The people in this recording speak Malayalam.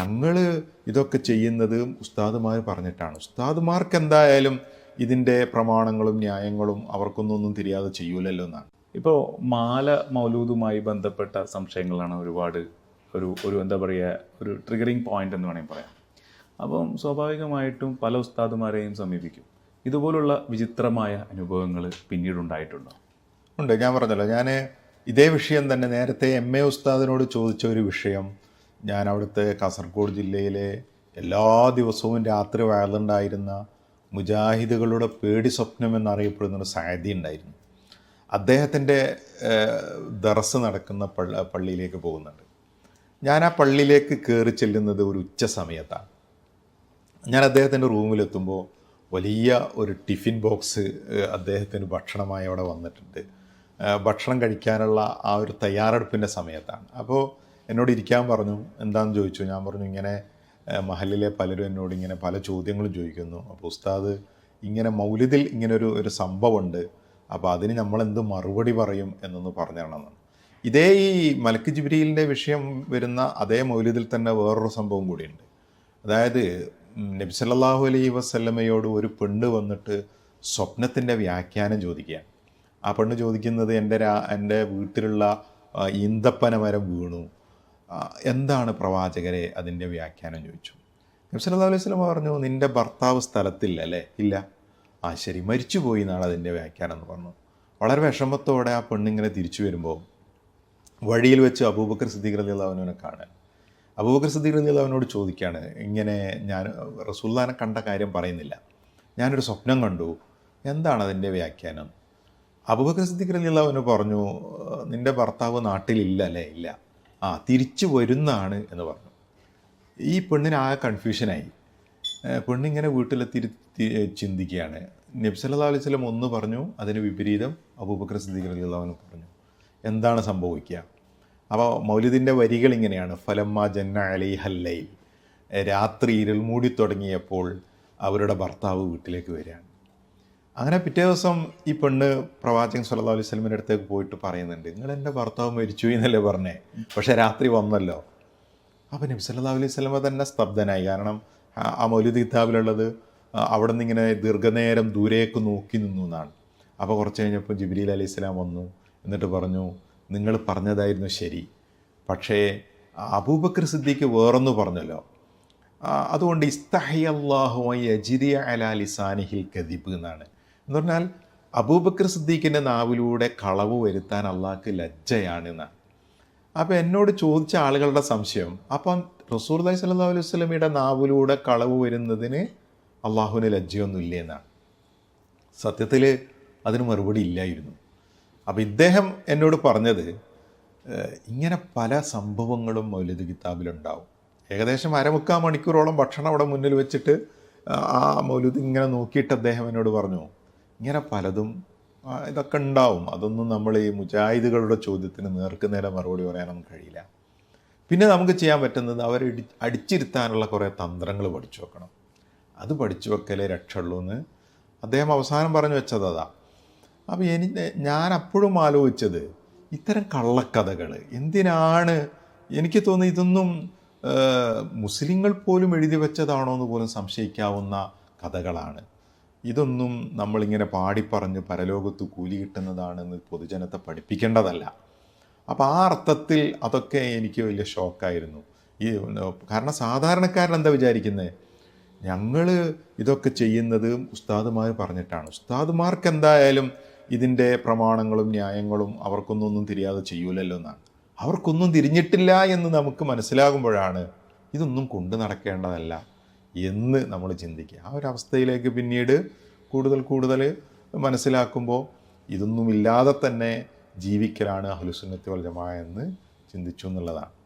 ഞങ്ങൾ ഇതൊക്കെ ചെയ്യുന്നത് ഉസ്താദുമാർ പറഞ്ഞിട്ടാണ്. ഉസ്താദുമാർക്ക് എന്തായാലും ഇതിന്റെ പ്രമാണങ്ങളും ന്യായങ്ങളും അവർക്കൊന്നും തിരിയാതെ ചെയ്യൂലല്ലോ എന്നാണ്. ഇപ്പോൾ മാല മൗലൂദുമായി ബന്ധപ്പെട്ട സംശയങ്ങളാണ് ഒരുപാട് ഒരു ഒരു എന്താ പറയുക ഒരു ട്രിഗറിങ് പോയിന്റ് എന്ന് വേണമെങ്കിൽ പറയാം. അപ്പം സ്വാഭാവികമായിട്ടും പല ഉസ്താദുമാരെയും സമീപിക്കും. ഇതുപോലുള്ള വിചിത്രമായ അനുഭവങ്ങൾ പിന്നീടുണ്ടായിട്ടുണ്ടോ ഉണ്ട്. ഞാൻ പറഞ്ഞല്ലോ ഞാൻ ഇതേ വിഷയം തന്നെ നേരത്തെ എം എ ഉസ്താദിനോട് ചോദിച്ച ഒരു വിഷയം ഞാൻ അവിടുത്തെ കാസർഗോഡ് ജില്ലയിലെ എല്ലാ ദിവസവും രാത്രി വയലുണ്ടായിരുന്ന മുജാഹിദുകളുടെ പേടി സ്വപ്നം എന്നറിയപ്പെടുന്ന ഒരു സായതി ഉണ്ടായിരുന്നു. അദ്ദേഹത്തിന്റെ ദറസ് നടക്കുന്ന പള്ള പള്ളിയിലേക്ക് പോകുന്നുണ്ട്. ഞാൻ ആ പള്ളിയിലേക്ക് കയറി ചെല്ലുന്നത് ഒരു ഉച്ച സമയത്താണ്. ഞാൻ അദ്ദേഹത്തിന്റെ റൂമിലെത്തുമ്പോൾ വലിയ ഒരു ടിഫിൻ ബോക്സ് അദ്ദേഹത്തിന് ഭക്ഷണമായി അവിടെ വന്നിട്ടുണ്ട്. ഭക്ഷണം കഴിക്കാനുള്ള ആ ഒരു തയ്യാറെടുപ്പിന്റെ സമയത്താണ്. അപ്പോൾ എന്നോട് ഇരിക്കാൻ പറഞ്ഞു എന്താണെന്ന് ചോദിച്ചു? ഞാൻ പറഞ്ഞു ഇങ്ങനെ മഹലിലെ പലരും എന്നോട് ഇങ്ങനെ പല ചോദ്യങ്ങളും ചോദിക്കുന്നു. അപ്പോൾ ഉസ്താദ് ഇങ്ങനെ മൗലിദിൽ ഇങ്ങനെ ഒരു ഒരു സംഭവമുണ്ട്. അപ്പോൾ അതിന് നമ്മളെന്ത് മറുപടി പറയും എന്നൊന്ന് പറഞ്ഞു തരണമെന്നാണ് ഇതേ ഈ മലക്ക് ജിബിരിയിലിന്റെ വിഷയം വരുന്ന അതേ മൗലിദിൽ തന്നെ വേറൊരു സംഭവം കൂടിയുണ്ട്. അതായത് നബി സല്ലല്ലാഹു അലൈഹി വസല്ലമയോട് ഒരു പെണ്ണ് വന്നിട്ട് സ്വപ്നത്തിന്റെ വ്യാഖ്യാനം ചോദിക്കുക ആ പെണ്ണ് ചോദിക്കുന്നത് എന്റെ രാ എന്റെ വീട്ടിലുള്ള ഈന്തപ്പന മരം വീണു. എന്താണ് പ്രവാചകരെ അതിന്റെ വ്യാഖ്യാനം ചോദിച്ചു? നബി സല്ലല്ലാഹു അലൈഹി വസല്ലമ പറഞ്ഞു നിന്റെ ഭർത്താവ് സ്ഥലത്തില്ല അല്ലേ? ഇല്ല. ആ ശരി മരിച്ചുപോയി എന്നാണ് അതിന്റെ വ്യാഖ്യാനം എന്ന് പറഞ്ഞു. വളരെ വിഷമത്തോടെ ആ പെണ്ണിങ്ങനെ തിരിച്ചു വരുമ്പോൾ വഴിയിൽ വെച്ച് അബൂബക്കർ സിദ്ദീഖ് റലി അള്ളാഹുവിനെ കാണാൻ. അബൂബക്കർ സിദ്ദീഖ് റലി അള്ളാഹുവിനോട് ചോദിക്കുകയാണ് ഇങ്ങനെ ഞാൻ റസൂല്ലാനെ കണ്ട കാര്യം പറയുന്നില്ല. ഞാനൊരു സ്വപ്നം കണ്ടു. എന്താണ് അതിന്റെ വ്യാഖ്യാനം? അബൂബക്കർ സിദ്ദീഖ് റലി അള്ളാഹുവിന് പറഞ്ഞു നിന്റെ ഭർത്താവ് നാട്ടിലില്ല അല്ലേ? ഇല്ല. ആ തിരിച്ചു വരുന്നതാണ് എന്ന് പറഞ്ഞു. ഈ പെണ്ണിന് ആകെ കൺഫ്യൂഷനായി പെണ്ണിങ്ങനെ വീട്ടിലെത്തി ചിന്തിക്കുകയാണ്. നബ്സല്ലാ അലൈഹി ഒന്ന് പറഞ്ഞു അതിന് വിപരീതം അബൂബക്കർ സിദ്ദീഖ് അലി അള്ളാഹുവിന് പറഞ്ഞു. എന്താണ് സംഭവിക്കുക? അപ്പോൾ മൗലിദിന്റെ വരികൾ ഇങ്ങനെയാണ്. ഫലമ്മ ജന്ന അലി ഹല്ലൈൽ രാത്രി ഇരുൾ മൂടി തുടങ്ങിയപ്പോൾ അവരുടെ ഭർത്താവ് വീട്ടിലേക്ക് വരികയാണ്. അങ്ങനെ പിറ്റേ ദിവസം ഈ പെണ്ണ് പ്രവാചകൻ സല്ലല്ലാഹു അലൈഹി സ്വലമിന്റെ അടുത്തേക്ക് പോയിട്ട് പറയുന്നുണ്ട് നിങ്ങൾ എന്റെ ഭർത്താവ് മരിച്ചു എന്നല്ലേ പറഞ്ഞേ? പക്ഷേ രാത്രി വന്നല്ലോ. അപ്പോൾ നബി സല്ലല്ലാഹു അലൈഹി സ്വലമ തന്നെ സ്തബ്ധനായി. കാരണം ആ- മൗലിദ് കിതാബിലുള്ളത് അവിടെ നിന്ന് ഇങ്ങനെ ദീർഘനേരം ദൂരേക്ക് നോക്കി നിന്നു എന്നാണ്. അപ്പോൾ കുറച്ച് കഴിഞ്ഞപ്പോൾ ജിബ്രീൽ അലൈഹി സ്വലാം വന്നു എന്നിട്ട് പറഞ്ഞു നിങ്ങൾ പറഞ്ഞതായിരുന്നു ശരി. പക്ഷേ അബൂബക്കർ സിദ്ദീഖ് വേറൊന്ന് പറഞ്ഞല്ലോ. അതുകൊണ്ട് ഇസ്തഹയ്യാഹുമായി അജിരിയ അലാ ലിസാനിഹിൽ കദിബ് എന്നാണ്. എന്ന് പറഞ്ഞാൽ അബൂബക്കർ സിദ്ദീഖിന്റെ നാവിലൂടെ കളവ് വരുത്താൻ അള്ളാഹ്ക്ക് ലജ്ജയാണെന്ന്. അപ്പോൾ എന്നോട് ചോദിച്ച ആളുകളുടെ സംശയം അപ്പം റസൂർ അലൈഹി സ്വല്ലാ അലൈഹി വസ്ലമിയുടെ നാവിലൂടെ കളവ് വരുന്നതിന് അള്ളാഹുവിന് ലജ്ജയൊന്നും ഇല്ലേ എന്നാണ് സത്യത്തിൽ അതിന് മറുപടി ഇല്ലായിരുന്നു. അപ്പോൾ ഇദ്ദേഹം എന്നോട് പറഞ്ഞത് ഇങ്ങനെ പല സംഭവങ്ങളും മൗലിദ് കിതാബിലുണ്ടാവും. ഏകദേശം അരമുക്കാൽ മണിക്കൂറോളം ഭക്ഷണം അവിടെ മുന്നിൽ വെച്ചിട്ട് ആ, മൗലിദ് ഇങ്ങനെ നോക്കിയിട്ട് അദ്ദേഹം എന്നോട് പറഞ്ഞു ഇങ്ങനെ പലതും ഇതൊക്കെ ഉണ്ടാവും. അതൊന്നും നമ്മൾ ഈ മുജാഹിദുകളുടെ ചോദ്യത്തിന് നേർക്ക് നേരെ മറുപടി പറയാനൊന്നും കഴിയില്ല. പിന്നെ നമുക്ക് ചെയ്യാൻ പറ്റുന്നത് അവരെ ഇടി അടിച്ചിരുത്താനുള്ള കുറേ തന്ത്രങ്ങൾ പഠിച്ചു വെക്കണം. അത് പഠിച്ചു വെക്കലേ രക്ഷയുള്ളൂ എന്ന് അദ്ദേഹം അവസാനം പറഞ്ഞു വെച്ചത് അതാ. അപ്പോൾ എനി ഞാൻ അപ്പോഴും ആലോചിച്ചത് ഇത്തരം കള്ളക്കഥകൾ എന്തിനാണ്? എനിക്ക് തോന്നി ഇതൊന്നും മുസ്ലിങ്ങൾ പോലും എഴുതി വെച്ചതാണോ എന്ന് പോലും സംശയിക്കാവുന്ന കഥകളാണ്. ഇതൊന്നും നമ്മളിങ്ങനെ പാടിപ്പറഞ്ഞ് പരലോകത്ത് കൂലി കിട്ടുന്നതാണെന്ന് പൊതുജനത്തെ പഠിപ്പിക്കേണ്ടതല്ല. അപ്പോൾ ആ അർത്ഥത്തിൽ അതൊക്കെ എനിക്ക് വലിയ ഷോക്കായിരുന്നു. ഈ കാരണം സാധാരണക്കാരൻ എന്താ വിചാരിക്കുന്നത് ഞങ്ങൾ ഇതൊക്കെ ചെയ്യുന്നത് ഉസ്താദുമാർ പറഞ്ഞിട്ടാണ്. ഉസ്താദുമാർക്ക് എന്തായാലും ഇതിന്റെ പ്രമാണങ്ങളും ന്യായങ്ങളും അവർക്കൊന്നും തിരിയാതെ ചെയ്യൂലല്ലോ എന്നാണ്. അവർക്കൊന്നും തിരിഞ്ഞിട്ടില്ല എന്ന് നമുക്ക് മനസ്സിലാകുമ്പോഴാണ് ഇതൊന്നും കൊണ്ടു നടക്കേണ്ടതല്ല. എന്ന് നമ്മൾ ചിന്തിക്കുക. ആ ഒരു അവസ്ഥയിലേക്ക് പിന്നീട് കൂടുതൽ കൂടുതൽ മനസ്സിലാക്കുമ്പോൾ ഇതൊന്നുമില്ലാതെ തന്നെ ജീവിക്കലാണ് അഹ്ലുസുന്നത്തി വൽ ജമാ എന്ന് ചിന്തിച്ചു എന്നുള്ളതാണ്.